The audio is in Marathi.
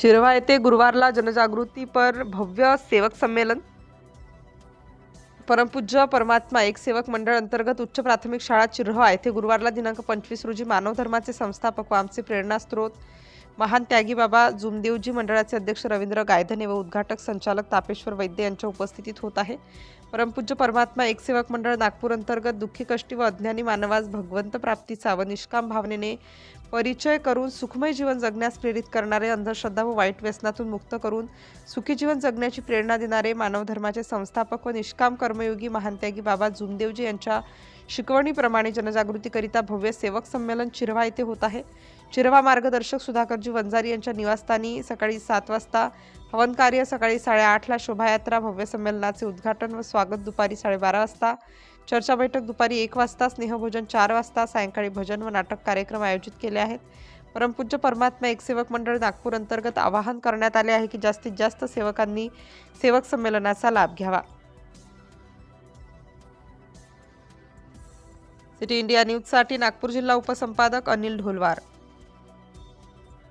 शिरवा येथे गुरुवारला जनजागृतीपर भव्य सेवक संमेलन. परमपूज्य परमात्मा एक सेवक मंडळ अंतर्गत उच्च प्राथमिक शाळा चिरहा येथे गुरुवारला दिनांक पंचवीस रोजी मानव धर्माचे संस्थापक व आमचे प्रेरणास्त्रोत महान त्यागी बाबा जुमदेवजी मंडळाचे अध्यक्ष रवींद्र गायधने व उद्घाटक संचालक तापेश्वर वैद्य यांच्या उपस्थितीत होत आहे. परमपूज्य परमात्मा एक सेवक मंडळ नागपूर अंतर्गत दुःखी कष्टी व अज्ञानी मानवास भगवंत प्राप्तीचा व निष्काम भावनेने परिचय करून सुखमय जीवन जगण्यास प्रेरित करणारे अंधश्रद्धा व वाईट व्यसनातून मुक्त करून सुखी जीवन जगण्याची प्रेरणा देणारे मानव धर्माचे संस्थापक व निष्काम कर्मयोगी महानत्यागी बाबा जुमदेवजी यांच्या शिकवणीप्रमाणे जनजागृतीकरिता भव्य सेवक संमेलन चिरवा येथे होत आहे. चिरवा मार्गदर्शक सुधाकरजी वंजारी यांच्या निवासस्थानी सकाळी सात वाजता हवन कार्य सकाळी साडेआठला शोभायात्रा भव्य संमेलनाचे उद्घाटन व स्वागत दुपारी साडेबारा वाजता. चर्चा बैठक दुपारी एक वाजता स्नेहभोजन चार वाजता सायंकाळी भजन व नाटक कार्यक्रम आयोजित केले आहेत. परमपूज्य परमात्मा एक सेवक मंडळ नागपूर अंतर्गत आवाहन करण्यात आले आहे की जास्तीत जास्त सेवकांनी सेवक संमेलनाचा लाभ घ्यावा. सिटी इंडिया न्यूजसाठी नागपूर जिल्हा उपसंपादक अनिल ढोलवार.